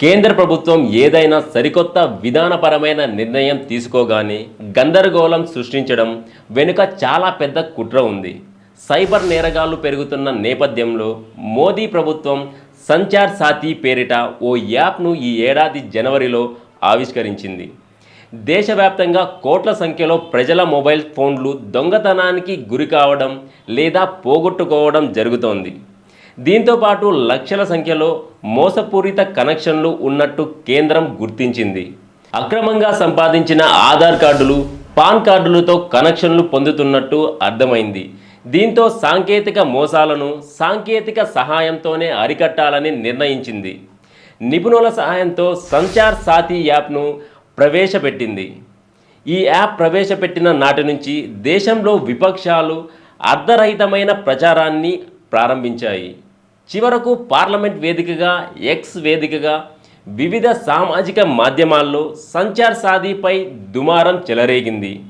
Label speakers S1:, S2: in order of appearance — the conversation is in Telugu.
S1: కేంద్ర ప్రభుత్వం ఏదైనా సరికొత్త విధానపరమైన నిర్ణయం తీసుకోగానే గందరగోళం సృష్టించడం వెనుక చాలా పెద్ద కుట్ర ఉంది. సైబర్ నేరగాళ్ళు పెరుగుతున్న నేపథ్యంలో మోదీ ప్రభుత్వం సంచార్ సాథీ పేరిట ఓ యాప్ను ఈ ఏడాది జనవరిలో ఆవిష్కరించింది. దేశవ్యాప్తంగా కోట్ల సంఖ్యలో ప్రజల మొబైల్ ఫోన్లు దొంగతనానికి గురి కావడం లేదా పోగొట్టుకోవడం జరుగుతోంది. దీంతో పాటు లక్షల సంఖ్యలో మోసపూరిత కనెక్షన్లు ఉన్నట్టు కేంద్రం గుర్తించింది. అక్రమంగా సంపాదించిన ఆధార్ కార్డులు పాన్ కార్డులతో కనెక్షన్లు పొందుతున్నట్టు అర్థమైంది. దీంతో సాంకేతిక మోసాలను సాంకేతిక సహాయంతోనే అరికట్టాలని నిర్ణయించింది. నిపుణుల సహాయంతో సంచార్ సాథీ యాప్ను ప్రవేశపెట్టింది. ఈ యాప్ ప్రవేశపెట్టిన నాటి నుంచి దేశంలో విపక్షాలు అర్ధరహితమైన ప్రచారాన్ని ప్రారంభించాయి. చివరకు పార్లమెంట్ వేదికగా ఎక్స్ వేదికగా వివిధ సామాజిక మాధ్యమాల్లో సంచార్ సాదీపై దుమారం చెలరేగింది.